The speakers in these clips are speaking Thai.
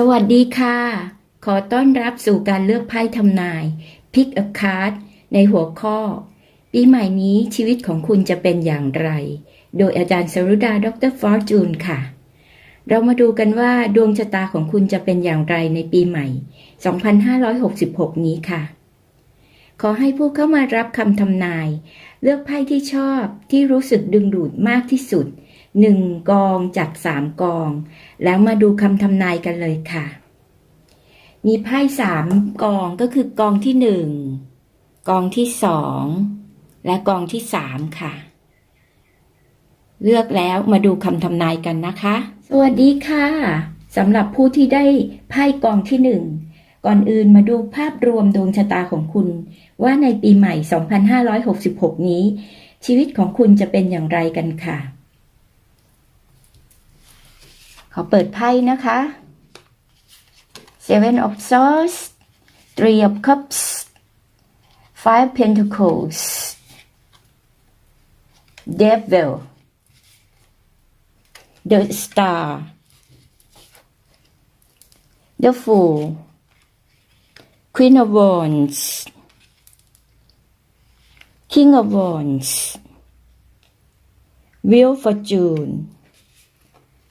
สวัสดีค่ะ ขอต้อนรับสู่การเลือกไพ่ทำนาย Pick a card ในหัวข้อ ปีใหม่นี้ชีวิตของคุณจะเป็นอย่างไร โดยอาจารย์สรุดา ดรฟอร์จูนค่ะ เรามาดูกันว่าดวงชะตาของคุณจะเป็นอย่างไรในปีใหม่ 2566 นี้ค่ะ ขอให้ผู้เข้ามารับคำทำนาย เลือกไพ่ที่ชอบที่รู้สึกดึงดูดมากที่สุด 1กองจาก3กอง แล้วมาดูคำทำนายกันเลยค่ะ มีไพ่สามกองก็คือกองที่หนึ่งกองที่สองและกองที่สามค่ะ เลือกแล้วมาดูคำทำนายกันนะคะ สวัสดีค่ะสำหรับผู้ที่ได้ไพ่กองที่หนึ่งก่อนอื่นมาดูภาพรวมดวงชะตาของคุณ ว่าในปีใหม่ 2566 นี้ ชีวิตของคุณจะเป็นอย่างไรกันค่ะ ขอเปิดไพ่นะคะ Seven of Swords Three of Cups Five Pentacles Devil The Star The Fool Queen of Wands King of Wands Wheel of Fortune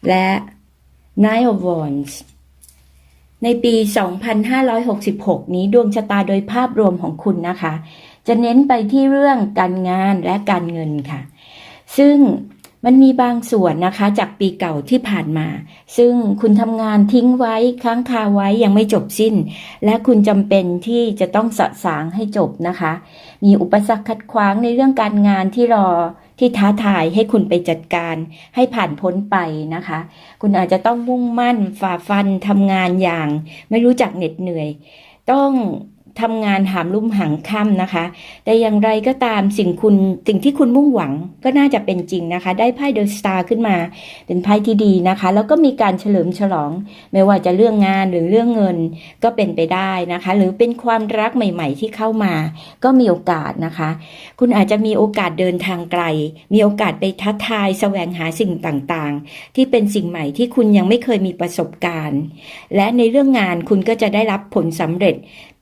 และ Nine of Wands ในปี 2566 นี้ดวงชะตาโดยภาพรวมของคุณนะคะ จะเน้นไปที่เรื่องการงานและการเงินค่ะ ซึ่ง มันมีบางส่วนนะคะจากปีเก่าที่ผ่านมา ซึ่งคุณทำงานทิ้งไว้ค้างคาไว้ยังไม่จบสิ้น และคุณจำเป็นที่จะต้องสะสางให้จบนะคะ มีอุปสรรคขัดขวางในเรื่องการงานที่รอที่ท้าทายให้คุณไปจัดการให้ผ่านพ้นไปนะคะ คุณอาจจะต้องมุ่งมั่นฝ่าฟันทำงานอย่าง ไม่รู้จักเหน็ดเหนื่อย ต้อง ทำงานหามลุ่มหังค่ำนะคะ แต่อย่างไรก็ตามสิ่งคุณสิ่งที่คุณมุ่งหวังก็น่าจะเป็นจริงนะคะ ได้ไพ่เดอะสตาร์ขึ้นมา เป็นไพ่ที่ดีนะคะ แล้วก็มีการเฉลิมฉลอง ไม่ว่าจะเรื่องงานหรือเรื่องเงินก็เป็นไปได้นะคะ หรือเป็นความรักใหม่ ๆ ที่เข้ามา ก็มีโอกาสนะคะ คุณอาจจะมีโอกาสเดินทางไกล มีโอกาสไปท้าทายแสวงหาสิ่งต่างๆ ที่เป็นสิ่งใหม่ที่คุณยังไม่เคยมีประสบการณ์ และในเรื่องงานคุณก็จะได้รับผลสำเร็จ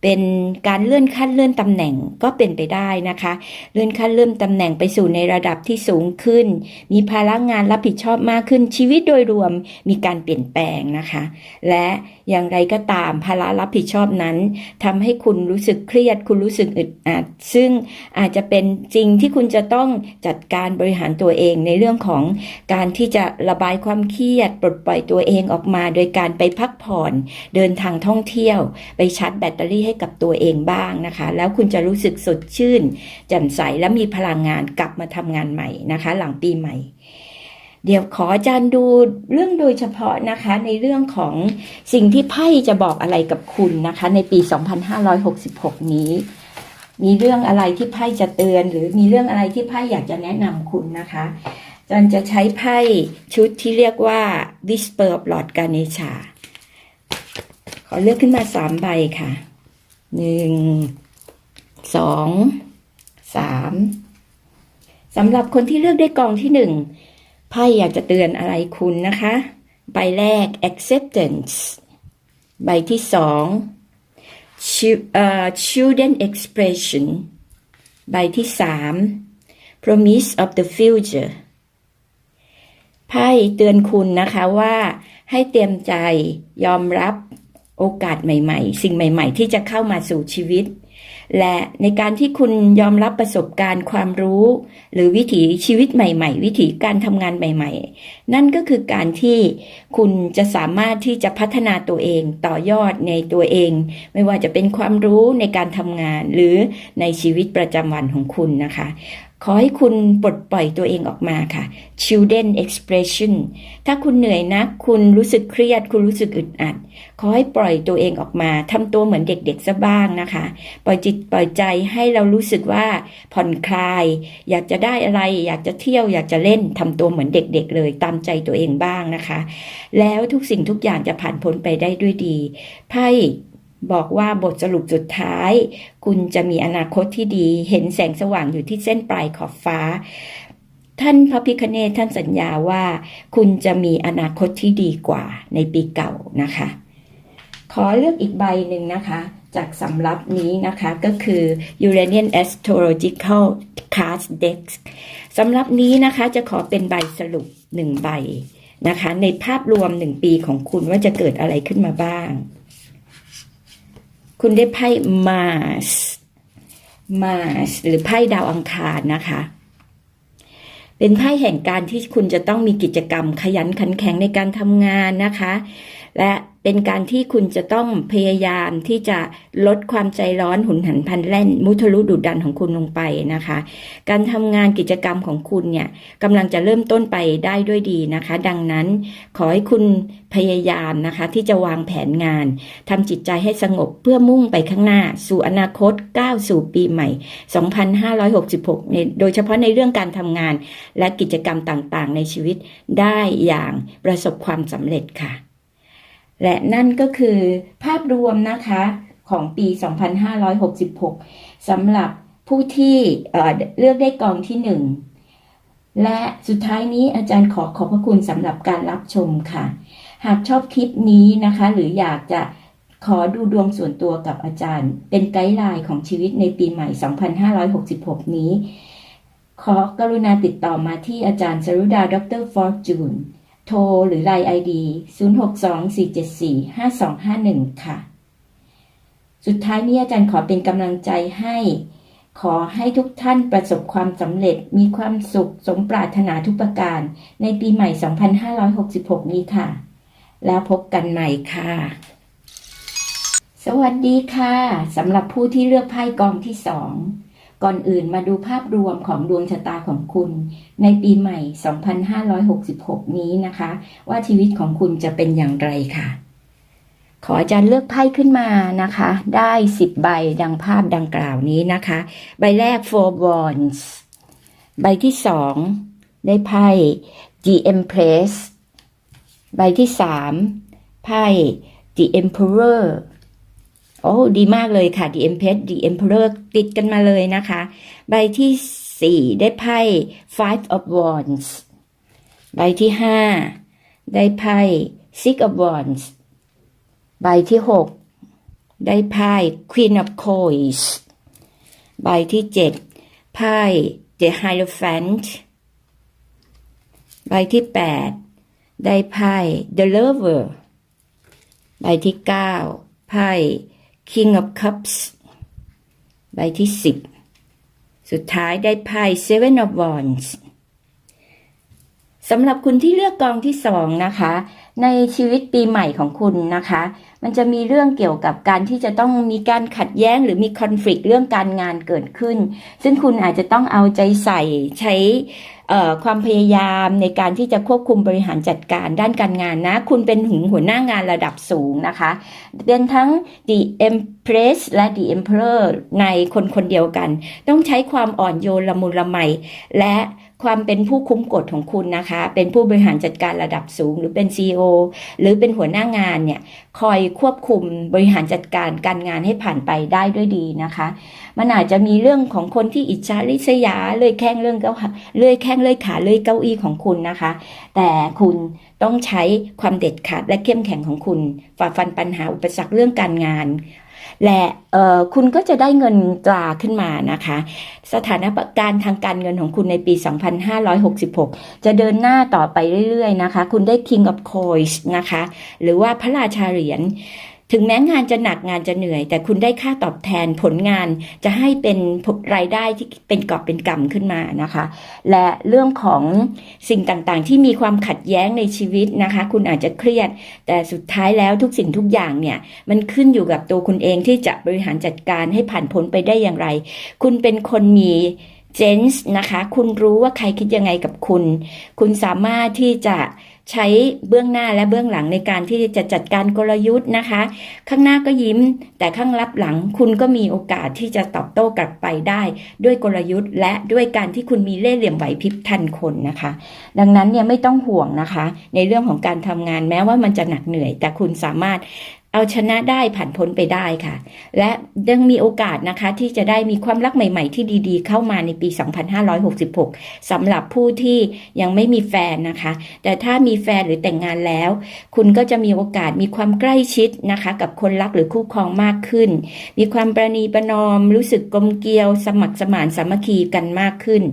เป็นการเลื่อนขั้นเลื่อนตำแหน่งก็เป็นไปได้นะคะ เลื่อนขั้นเลื่อนตำแหน่งไปสู่ในระดับที่สูงขึ้น มีภาระงานรับผิดชอบมากขึ้นชีวิตโดยรวมมีการเปลี่ยนแปลงนะคะ และ อย่างไรก็ตามภาระรับผิดชอบนั้นทำให้คุณรู้สึกเครียด คุณรู้สึกอึดอัด ซึ่งอาจจะเป็นจริงที่คุณจะต้องจัดการบริหารตัวเองในเรื่องของการที่จะระบายความเครียด ปลดปล่อยตัวเองออกมา โดยการไปพักผ่อน เดินทางท่องเที่ยว ไปชาร์จแบตเตอรี่ให้กับตัวเองบ้างนะคะ แล้วคุณจะรู้สึกสดชื่นแจ่มใสและมีพลังงานกลับมาทำงานใหม่นะคะ หลังปีใหม่ เดี๋ยวขออาจารย์ดูเรื่องโดยเฉพาะนะคะ ในเรื่องของสิ่งที่ไพ่จะบอกอะไรกับคุณนะคะ ในปี 2566 นี้ มีเรื่องอะไรที่ไพ่จะเตือน หรือมีเรื่องอะไรที่ไพ่อยากจะแนะนำคุณนะคะอาจารย์จะใช้ไพ่ชุดที่เรียกว่า Whisper of Lord Ganesha ขอเลือกขึ้นมาสามใบค่ะหนึ่งสองสามสำหรับคนที่เลือกได้กองที่หนึ่ง ไพ่อยากจะเตือนอะไรคุณนะคะ ใบแรก acceptance ใบที่สอง children expression ใบที่สาม promise of the future ไพ่เตือนคุณนะคะว่าให้เตรียมใจยอมรับโอกาสใหม่ ๆ สิ่งใหม่ ๆ ที่จะเข้ามาสู่ชีวิต และในการที่คุณยอมรับประสบการณ์ความรู้ หรือวิถีชีวิตใหม่ ๆ วิถีการทำงานใหม่ ๆ นั่นก็คือการที่คุณจะสามารถที่จะพัฒนาตัวเองต่อยอดในตัวเอง ไม่ว่าจะเป็นความรู้ในการทำงานหรือในชีวิตประจำวันของคุณนะคะขอให้คุณปลดปล่อยตัวเองออกมาค่ะ children expression ถ้าคุณเหนื่อยนะคุณรู้สึกเครียด คุณรู้สึกอึดอัด ขอให้ปล่อยตัวเองออกมาทำตัวเหมือนเด็กๆซะบ้างนะคะ ปล่อยจิตปล่อยใจให้เรารู้สึกว่าผ่อนคลาย อยากจะได้อะไร อยากจะเที่ยว อยากจะเล่นทำตัวเหมือนเด็กๆเลย ตามใจตัวเองบ้างนะคะ แล้วทุกสิ่งทุกอย่างจะผ่านพ้นไปได้ด้วยดีไพ่ บอกว่าบทสรุปสุดท้าย คุณจะมีอนาคตที่ดี เห็นแสงสว่างอยู่ที่เส้นปลายขอบฟ้า ท่านพระพิคเนศท่านสัญญาว่า คุณจะมีอนาคตที่ดีกว่าในปีเก่านะคะ ขอเลือกอีกใบหนึ่งนะคะ จากสำรับนี้นะคะก็คือ Uranian Astrological Card Deck สำรับนี้นะคะจะขอเป็นใบสรุปหนึ่งใบนะคะ ในภาพรวมหนึ่งปีของคุณว่าจะเกิดอะไรขึ้นมาบ้าง คุณได้ไพ่มาสมาสหรือไพ่ดาวอังคารนะคะ เป็นไพ่แห่งการที่คุณจะต้องมีกิจกรรมขยันขันแข็งในการทำงานนะคะ และเป็นการที่คุณจะต้องพยายามที่จะลดความใจร้อนหุนหันพันแล่น มุทะลุดุดันของคุณลงไปนะคะ การทำงานกิจกรรมของคุณเนี่ยกำลังจะเริ่มต้นไปได้ด้วยดีนะคะ ดังนั้นขอให้คุณพยายามนะคะที่จะวางแผนงานทำจิตใจให้สงบเพื่อมุ่งไปข้างหน้า สู่อนาคตก้าวสู่ปีใหม่ 2566ในโดยเฉพาะในเรื่องการทำงานและกิจกรรมต่างๆ ในชีวิตได้อย่างประสบความสำเร็จค่ะ และนั่นก็คือภาพรวมนะคะของปี 2566 สำหรับผู้ที่เเลือกได้กองที่หนึ่งและสุดท้ายนี้อาจารย์ขอขอบพระคุณสำหรับการรับชมค่ะ หากชอบคลิปนี้นะคะ หรืออยากจะขอดูดวงส่วนตัวกับอาจารย์ เป็นไกด์ไลน์ของชีวิตในปีใหม่ 2566 นี้ ขอกรุณาติดต่อมาที่อาจารย์สรุดาดรฟอร์จูน โทรหรือไลน์ไอดี0624745251 ค่ะ สุดท้ายนี้อาจารย์ขอเป็นกำลังใจให้ ขอให้ทุกท่านประสบความสำเร็จ มีความสุข สมปรารถนาทุกประการ ในปีใหม่ 2566 นี้ค่ะ แล้วพบกันใหม่ค่ะ สวัสดีค่ะ สำหรับผู้ที่เลือกไพ่กองที่สอง ก่อนอื่นมาดูภาพรวมของดวงชะตาของคุณ ในปีใหม่ 2566 นี้นะคะ ว่าชีวิตของคุณจะเป็นอย่างไรค่ะ ขออาจารย์เลือกไพ่ขึ้นมานะคะ ได้ 10 ใบดังภาพดังกล่าวนี้นะคะ ใบแรก four wands ใบที่สองได้ไพ่ the empress ใบที่สามไพ่ the emperor โอ้ดีมากเลยค่ะ The Empress The Emperor ติดกันมาเลยนะคะ ใบที่สี่ได้ไพ่ Five of Wands ใบที่ห้าได้ไพ่ Six of Wands ใบที่หกได้ไพ่ Queen of Coins ใบที่เจ็ดไพ่ The Hierophant ใบที่แปดได้ไพ่ The Lover ใบที่เก้าไพ่ King of Cups ใบที่สิบสุดท้ายได้ไพ่ Seven of Wands สำหรับคุณที่เลือกกองที่สองนะคะ ในชีวิตปีใหม่ของคุณนะคะ มันจะมีเรื่องเกี่ยวกับการที่จะต้องมีการขัดแย้งหรือมีคอน FLICT เรื่องการงานเกิดขึ้น ซึ่งคุณอาจจะต้องเอาใจใส่ใช้ ความพยายามในการที่จะควบคุมบริหารจัดการด้านการงานนะ คุณเป็นถึงหัวหน้างานระดับสูงนะคะเป็นทั้ง The Empress และ The Emperor ในคนคนเดียวกัน ต้องใช้ความอ่อนโยนละมุนละไม และความเป็นผู้คุ้มกฎของคุณนะคะ เป็นผู้บริหารจัดการระดับสูง หรือเป็น CEO หรือเป็นหัวหน้างานเนี่ย คอยควบคุมบริหารจัดการการงานให้ผ่านไปได้ด้วยดีนะคะ มันอาจจะมีเรื่องของคนที่อิจฉาริษยาเลยแข้งเรื่องเก้าเลื่อยแข้งเลื่อยขาเลื่อยเก้าอี้ของคุณนะคะ แต่คุณต้องใช้ความเด็ดขาดและเข้มแข็งของคุณฝ่าฟันปัญหาอุปสรรคเรื่องการงาน และคุณก็จะได้เงินตราขึ้นมานะคะ สถานการณ์ทางการเงินของคุณในปี 2566 จะเดินหน้าต่อไปเรื่อยๆนะคะ คุณได้ King of Coins นะคะ หรือว่าพระราชาเหรียญ ถึงแม้งานจะหนักงานจะเหนื่อย แต่คุณได้ค่าตอบแทนผลงานจะให้เป็นรายได้ที่เป็นกอบเป็นกำขึ้นมานะคะ และเรื่องของสิ่งต่างๆ ที่มีความขัดแย้งในชีวิตนะคะ คุณอาจจะเครียด แต่สุดท้ายแล้วทุกสิ่งทุกอย่างเนี่ยมันขึ้นอยู่กับตัวคุณเองที่จะบริหารจัดการให้ผ่านพ้นไปได้อย่างไร คุณเป็นคนมีเจนส์นะคะ คุณรู้ว่าใครคิดยังไงกับคุณ คุณสามารถที่จะ ใช้เบื้องหน้าและเบื้องหลังในการที่จะจัดการกลยุทธ์นะคะ ข้างหน้าก็ยิ้ม แต่ข้างลับหลังคุณก็มีโอกาสที่จะตอบโต้กลับไปได้ ด้วยกลยุทธ์ และด้วยการที่คุณมีเล่ห์เหลี่ยมไหวพริบทันคนนะคะ ดังนั้นเนี่ยไม่ต้องห่วงนะคะ ในเรื่องของการทำงานแม้ว่ามันจะหนักเหนื่อย แต่คุณสามารถ เอาชนะได้ผ่านพ้นไปได้ค่ะ และยังมีโอกาสนะคะที่จะได้มีความรักใหม่ ๆ ที่ดีๆ เข้ามาในปี 2566สำหรับผู้ที่ยังไม่มีแฟนนะคะ แต่ถ้ามีมีแฟนหรือแต่งงานแล้ว คุณก็จะมีโอกาสมีความใกล้ชิดนะคะ กับคนรักหรือคู่ครองมากขึ้น มีความประนีประนอม รู้สึกกลมเกลียว สมัครสมานสามัคคีกันมากขึ้น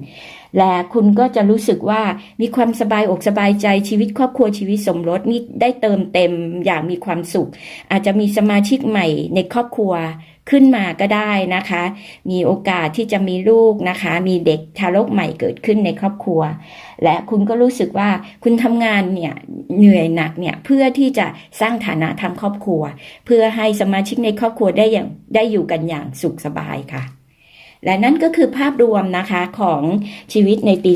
และคุณก็จะรู้สึกว่ามีความสบายอกสบายใจชีวิตครอบครัวชีวิตสมรสนี่ได้เติมเต็มอย่างมีความสุข อาจจะมีสมาชิกใหม่ในครอบครัวขึ้นมาก็ได้นะคะ มีโอกาสที่จะมีลูกนะคะ มีเด็กทารกใหม่เกิดขึ้นในครอบครัว และคุณก็รู้สึกว่าคุณทำงานเนี่ยเหนื่อยหนักเนี่ยเพื่อที่จะสร้างฐานะทางครอบครัว เพื่อให้สมาชิกในครอบครัวได้อย่างได้อยู่กันอย่างสุขสบายค่ะ และนั่นก็คือภาพรวมนะคะของชีวิตในปี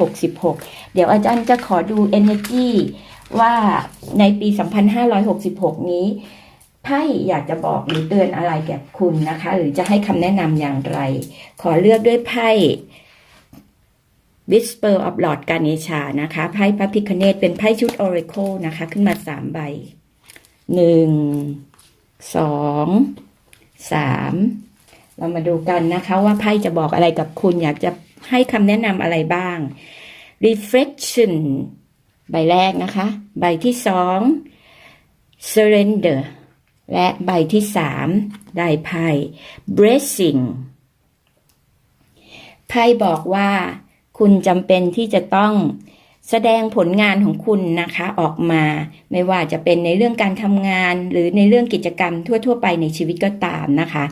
2566 เดี๋ยวอาจารย์จะขอดู energy ว่าในปี 2566 นี้ไพ่อยากจะบอกหรือเตือนอะไรแก่คุณนะคะ หรือจะให้คำแนะนำอย่างไร ขอเลือกด้วยไพ่ Whisper of Lord Ganesha นะคะไพ่พระพิคเนตเป็นไพ่ชุด Oracle นะคะ ขึ้นมาสามใบหนึ่งสองสาม เรามาดูกันนะคะว่าไพ่จะบอกอะไรกับคุณอยากจะให้คำแนะนำอะไรบ้าง Reflection ใบแรกนะคะ ใบที่สอง Surrender และใบที่สามได้ไพ่ Blessing ไพ่บอกว่าคุณจำเป็นที่จะต้องแสดงผลงานของคุณนะคะออกมา ไม่ว่าจะเป็นในเรื่องการทำงาน หรือในเรื่องกิจกรรมทั่ว ๆ ไปในชีวิตก็ตามนะคะ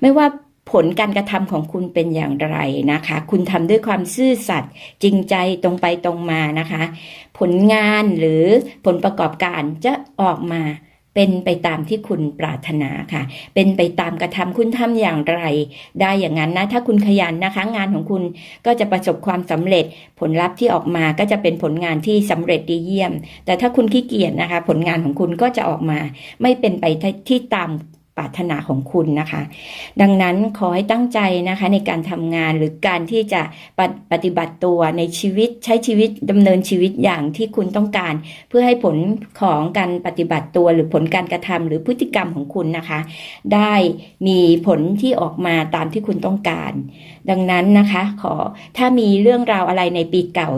ไม่ว่า ผลการกระทำของคุณเป็นอย่างไรนะคะ คุณทำด้วยความซื่อสัตย์จริงใจตรงไปตรงมานะคะ ผลงานหรือผลประกอบการจะออกมาเป็นไปตามที่คุณปรารถนาค่ะ เป็นไปตามกระทำคุณทำอย่างไร ได้อย่างนั้นนะ ถ้าคุณขยันนะคะ งานของคุณก็จะประสบความสำเร็จ ผลลัพธ์ที่ออกมาก็จะเป็นผลงานที่สำเร็จดีเยี่ยม แต่ถ้าคุณขี้เกียจนะคะ ผลงานของคุณก็จะออกมา ไม่เป็นไปที่ตาม ปรารถนาของคุณนะคะ ดังนั้นขอให้ตั้งใจนะคะในการทำงานหรือการที่จะปฏิปฏิบัติตัวในชีวิตใช้ชีวิตดำเนินชีวิตอย่างที่คุณต้องการ เพื่อให้ผลของการปฏิบัติตัวหรือผลการกระทำหรือพฤติกรรมของคุณนะคะ ได้มีผลที่ออกมาตามที่คุณต้องการ ดังนั้นนะคะขอถ้ามีเรื่องราวอะไรในปีเก่า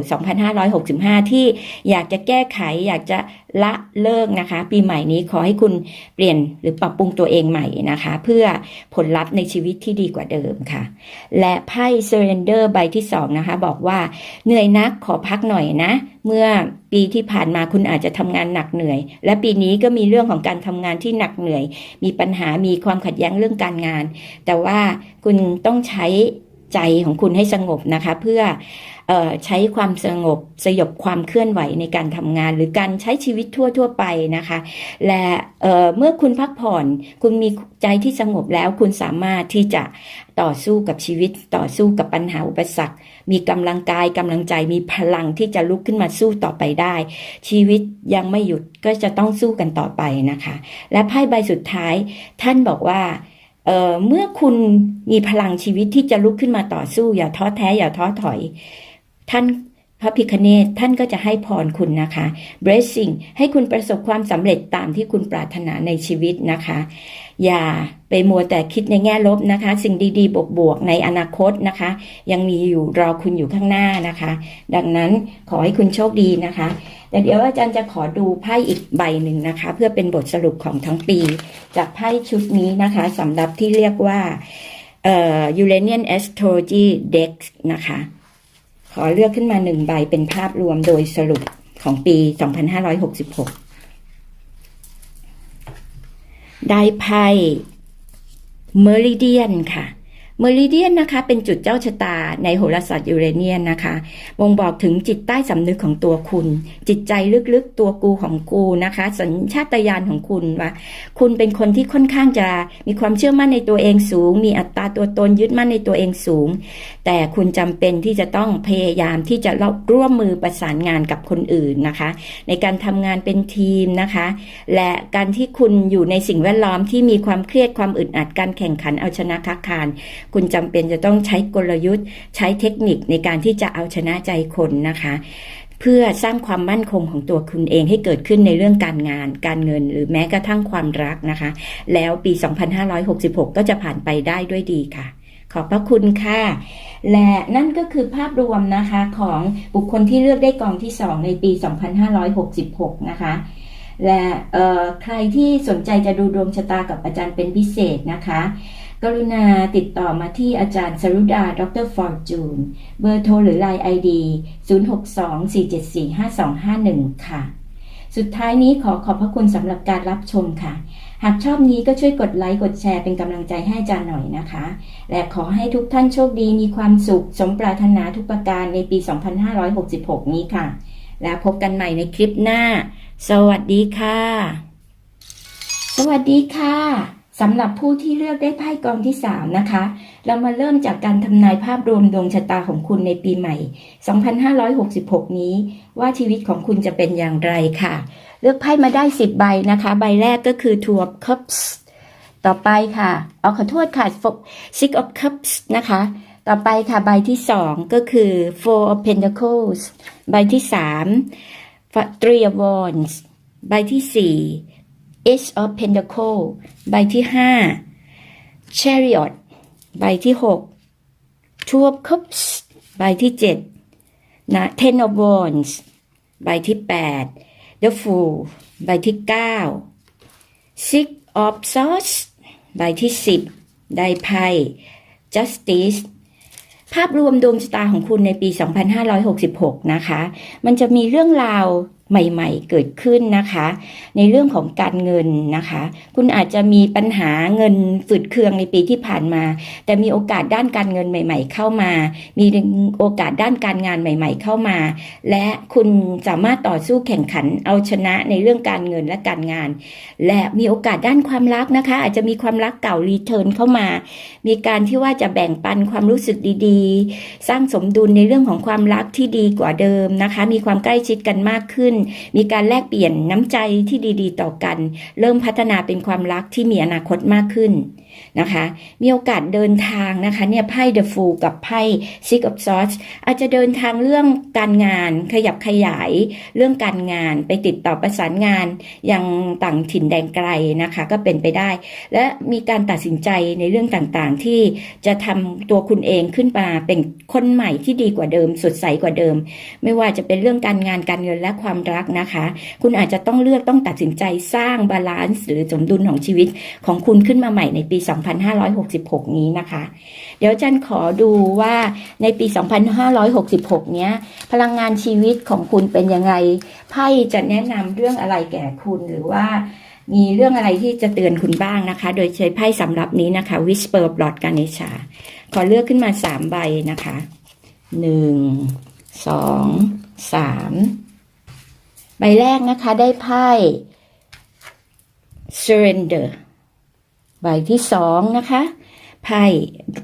2565 ที่อยากจะแก้ไขอยากจะ ละเลิกนะคะ ปีใหม่นี้ขอให้คุณเปลี่ยนหรือปรับปรุงตัวเองใหม่นะคะ เพื่อผลลัพธ์ในชีวิตที่ดีกว่าเดิมค่ะ และไพ่ Surrender ใบที่สองนะคะ บอกว่าเหนื่อยนักขอพักหน่อยนะ เมื่อปีที่ผ่านมาคุณอาจจะทำงานหนักเหนื่อย และปีนี้ก็มีเรื่องของการทำงานที่หนักเหนื่อย มีปัญหามีความขัดแย้งเรื่องการงาน แต่ว่าคุณต้องใช้ ใจของคุณให้สงบนะคะ เพื่อออใช้ความสงบสยบความเคลื่อนไหวในการทำงาน หรือการใช้ชีวิตทั่วทั่วไปนะคะ และเเมื่อคุณพักผ่อนคุณมีใจที่สงบแล้วคุณสามารถที่จะต่อสู้กับชีวิตต่อสู้กับปัญหาอุปสรรค มีกำลังกายกำลังใจมีพลังที่จะลุกขึ้นมาสู้ต่อไปได้ ชีวิตยังไม่หยุดก็จะต้องสู้กันต่อไปนะคะ และไพ่ใบสุดท้ายท่านบอกว่า เเมื่อคุณมีพลังชีวิตที่จะลุกขึ้นมาต่อสู้ อย่าท้อแท้อย่าท้อถอย ท่าน ระพิคเนตท่านก็จะให้พรคุณนะคะ blessing ให้คุณประสบความสำเร็จตามที่คุณปรารถนาในชีวิตนะคะ อย่าไปมัวแต่คิดในแง่ลบนะคะ สิ่งดีๆ บวกๆ ในอนาคตนะคะ ยังมีอยู่รอคุณอยู่ข้างหน้านะคะ ดังนั้นขอให้คุณโชคดีนะคะแต่เดี๋ยวอาจารย์จะขอดูไพ่อีกใบหนึ่งนะคะ เพื่อเป็นบทสรุปของทั้งปี จากไพ่ชุดนี้นะคะสำหรับที่เรียกว่าเอ่อ Uranian Astrology Deck นะคะ ขอเลือกขึ้นมาหนึ่งใบเป็นภาพรวมโดยสรุปของปี 2566 ได้ไพ่เมริเดียนค่ะ เมริเดียนนะคะ เป็นจุดเจ้าชะตาในโหราศาสตร์ยูเรเนียนนะคะบ่งบอกถึงจิตใต้สำนึกของตัวคุณ จิตใจลึกๆตัวกูของกูนะคะ สัญชาตญาณของคุณว่า คุณเป็นคนที่ค่อนข้างจะมีความเชื่อมั่นในตัวเองสูง มีอัตราตัวตนยึดมั่นในตัวเองสูง แต่คุณจำเป็นที่จะต้องพยายามที่จะร่วมมือประสานงานกับคนอื่นนะคะ ในการทำงานเป็นทีมนะคะ และการที่คุณอยู่ในสิ่งแวดล้อมที่มีความเครียดความอึดอัดการแข่งขันเอาชนะคักคาน คุณจำเป็นจะต้องใช้กลยุทธ์ ใช้เทคนิคในการที่จะเอาชนะใจคนนะคะ เพื่อสร้างความมั่นคงของตัวคุณเองให้เกิดขึ้นในเรื่องการงาน การเงิน หรือแม้กระทั่งความรักนะคะ แล้วปี 2566 ก็จะผ่านไปได้ด้วยดีค่ะขอบพระคุณค่ะ และนั่นก็คือภาพรวมนะคะของบุคคลที่เลือกได้กองที่ 2 ในปี 2566 นะคะ และเอ่อใครที่สนใจจะดูดวงชะตากับอาจารย์เป็นพิเศษนะคะ กรุณาติดต่อมาที่อาจารย์สรุดา ดรฟอร์จูน เบอร์โทรหรือ Line ID 0624745251 ค่ะ สุดท้ายนี้ขอขอบพระคุณสำหรับการรับชมค่ะ หากชอบนี้ก็ช่วยกดไลค์ กดแชร์เป็นกำลังใจให้อาจารย์หน่อยนะคะ และขอให้ทุกท่านโชคดีมีความสุข สมปรารถนาทุกประการในปี 2566 นี้ค่ะ แล้วพบกันใหม่ในคลิปหน้า สวัสดีค่ะ สวัสดีค่ะ สำหรับผู้ที่เลือกได้ไพ่กองที่ 3 นะคะ เรามาเริ่มจากการทำนายภาพรวมดวงชะตาของคุณในปีใหม่ 2566 นี้ ว่าชีวิตของคุณจะเป็นอย่างไรค่ะ เลือกไพ่มาได้ 10 ใบนะคะ ใบแรกก็คือ Two of Cups ต่อไปค่ะ เอาขอโทษค่ะ Six of Cups นะคะ ต่อไปค่ะใบที่ 2 ก็คือ Four of Pentacles ใบที่ 3 Three of Wands ใบที่ 4 Ace of Pentacle ใบที่ 5 Chariot ใบที่ 6 Two of Cups ใบที่ 7 นะ Ten of Wands ใบที่ 8 The Fool ใบที่ 9 Six of Swords ใบที่ 10 ได้ไพ่ Justice ภาพรวมดวงชะตาของคุณในปี 2566 นะคะ มันจะมีเรื่องราว ใหม่ๆ เกิดขึ้นนะคะ ในเรื่องของการเงินนะคะ คุณอาจจะมีปัญหาเงินฝืดเคืองในปีที่ผ่านมา แต่มีโอกาสด้านการเงินใหม่ ๆ เข้ามา มีโอกาสด้านการงานใหม่ ๆ เข้ามา และคุณสามารถต่อสู้แข่งขันเอาชนะในเรื่องการเงินและการงาน และมีโอกาสด้านความรักนะคะ อาจจะมีความรักเก่ารีเทิร์นเข้ามา มีการที่ว่าจะแบ่งปันความรู้สึกดีๆ สร้างสมดุลในเรื่องของความรักที่ดีกว่าเดิมนะคะ มีความใกล้ชิดกันมากขึ้นมีการแลกเปลี่ยนน้ำใจที่ดี ๆ ต่อกัน เริ่มพัฒนาเป็นความรักที่มีอนาคตมากขึ้น นะคะ มีโอกาสเดินทางนะคะเนี่ยไพ่ The Fool กับไพ่ Six of Swords อาจจะเดินทางเรื่องการงานขยับขยายเรื่องการงานไปติดต่อประสานงานยังต่างถิ่นแดนไกลนะคะ ก็เป็นไปได้ และมีการตัดสินใจในเรื่องต่างๆ ที่จะทำตัวคุณเองขึ้นมาเป็นคนใหม่ที่ดีกว่าเดิม สดใสกว่าเดิม ไม่ว่าจะเป็นเรื่องการงานการเงินและความรักนะคะ คุณอาจจะต้องเลือกต้องตัดสินใจสร้างบาลานซ์หรือสมดุลของชีวิตของคุณขึ้นมาใหม่ในปี2566 นี้นะคะ เดี๋ยวจันขอดูว่าในปี 2566 เนี้ย พลังงานชีวิตของคุณเป็นยังไงไพ่จะแนะนำเรื่องอะไรแก่คุณหรือว่ามีเรื่องอะไรที่จะเตือนคุณบ้างนะคะ โดยใช้ไพ่สำหรับนี้นะคะ Whisper b l o d กาเนชาขอเลือกขึ้นมา 3 ใบนะคะ 1 2 3 ใบแรกนะคะได้ไพ่ Surrender ใบที่สองนะคะไพ่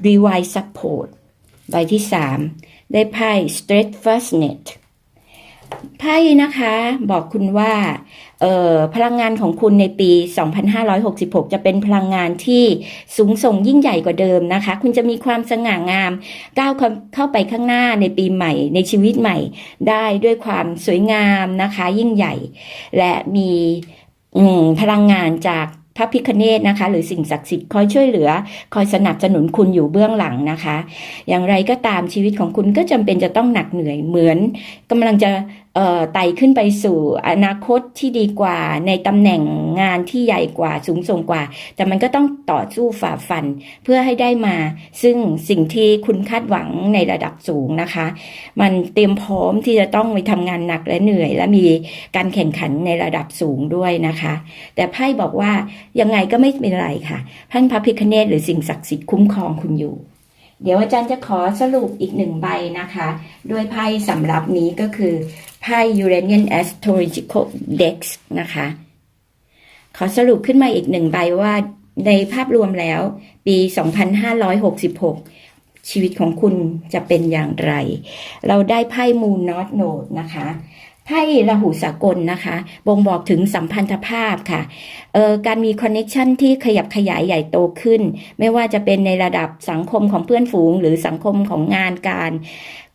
Rewind Support ใบที่สามได้ไพ่ Steadfastness ไพ่นะคะบอกคุณว่าออพลังงานของคุณในปี 2566 จะเป็นพลังงานที่สูงส่งยิ่งใหญ่กว่าเดิมนะคะ คุณจะมีความสง่างามก้าวเข้าไปข้างหน้าในปีใหม่ ในชีวิตใหม่ ได้ด้วยความสวยงามนะคะ ยิ่งใหญ่ และมีพลังงานจาก พระพิคเนตนะคะ หรือสิ่งศักดิ์สิทธิ์คอยช่วยเหลือ คอยสนับสนุนคุณอยู่เบื้องหลังนะคะ อย่างไรก็ตามชีวิตของคุณก็จำเป็นจะต้องหนักเหนื่อยเหมือนกำลังจะไต่ขึ้นไปสู่อนาคตที่ดีกว่า ในตำแหน่งงานที่ใหญ่กว่าสูงส่งกว่า แต่มันก็ต้องต่อสู้ฝ่าฟันเพื่อให้ได้มา ซึ่งสิ่งที่คุณคาดหวังในระดับสูงนะคะ มันเตรียมพร้อมที่จะต้องไปทำงานหนักและเหนื่อย และมีการแข่งขันในระดับสูงด้วยนะคะ แต่ไพ่บอกว่ายังไงก็ไม่เป็นไรค่ะท่านพระพิคเนตหรือสิ่งศักดิ์สิทธิ์คุ้มครองคุณอยู่เดี๋ยวอาจารย์จะขอสรุปอีกหนึ่งใบนะคะ ด้วยไพ่สำหรับนี้ก็คือ ไพ่ Uranian Astrological Dex นะคะ ขอสรุปขึ้นมาอีกหนึ่งใบว่าในภาพรวมแล้ว ปี 2566 ชีวิตของคุณจะเป็นอย่างไร เราได้ไพ่ Moon Not Node นะคะไพ่ราหูสากลนะคะ บ่งบอกถึงสัมพันธภาพค่ะเอ่อการมีคอนเน c ชันที่ขยับขยายใหญ่โตขึ้น ไม่ว่าจะเป็นในระดับสังคมของเพื่อนฝูง หรือสังคมของงานการ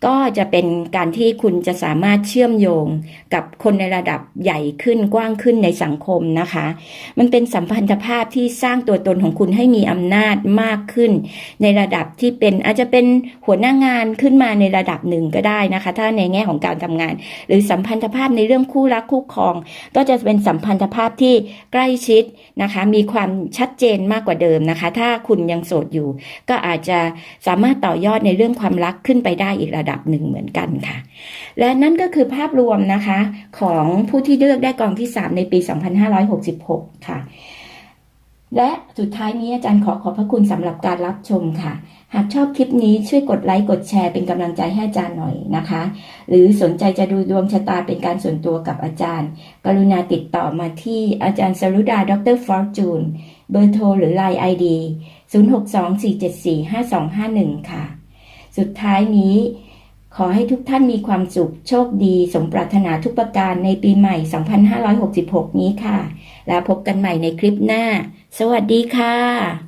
ก็จะเป็นการที่คุณจะสามารถเชื่อมโยงกับคนในระดับใหญ่ขึ้นกว้างขึ้นในสังคมนะคะ มันเป็นสัมพันธภาพที่สร้างตัวตนของคุณให้มีอำนาจมากขึ้น ในระดับที่เป็นอาจจะเป็นหัวหน้างานขึ้นมาในระดับหนึ่งก็ได้นะคะ ถ้าในแง่ของการทำงาน หรือสัมพันธภาพในเรื่องคู่รักคู่ครอง ก็จะเป็นสัมพันธภาพที่ใกล้ชิดนะคะ มีความชัดเจนมากกว่าเดิมนะคะ ถ้าคุณยังโสดอยู่ ก็อาจจะสามารถต่อยอดในเรื่องความรักขึ้นไปได้อีกระดับหนึ่งเหมือนกันค่ะ และนั่นก็คือภาพรวมนะคะ ของผู้ที่เลือกได้กองที่ 3 ในปี 2566 ค่ะ และสุดท้ายนี้อาจารย์ขอขอบพระคุณสำหรับการรับชมค่ะ หากชอบคลิปนี้ช่วยกดไลค์กดแชร์เป็นกำลังใจให้อาจารย์หน่อยนะคะ หรือสนใจจะดูดวงชะตาเป็นการส่วนตัวกับอาจารย์ กรุณาติดต่อมาที่อาจารย์สรุดาดรฟอร์จูนเบอร์โทรหรือ Line ID 0624745251 ค่ะ สุดท้ายนี้ ขอให้ทุกท่านมีความสุข โชคดี สมปรารถนาทุกประการในปีใหม่ 2566 นี้ค่ะ แล้วพบกันใหม่ในคลิปหน้า สวัสดีค่ะ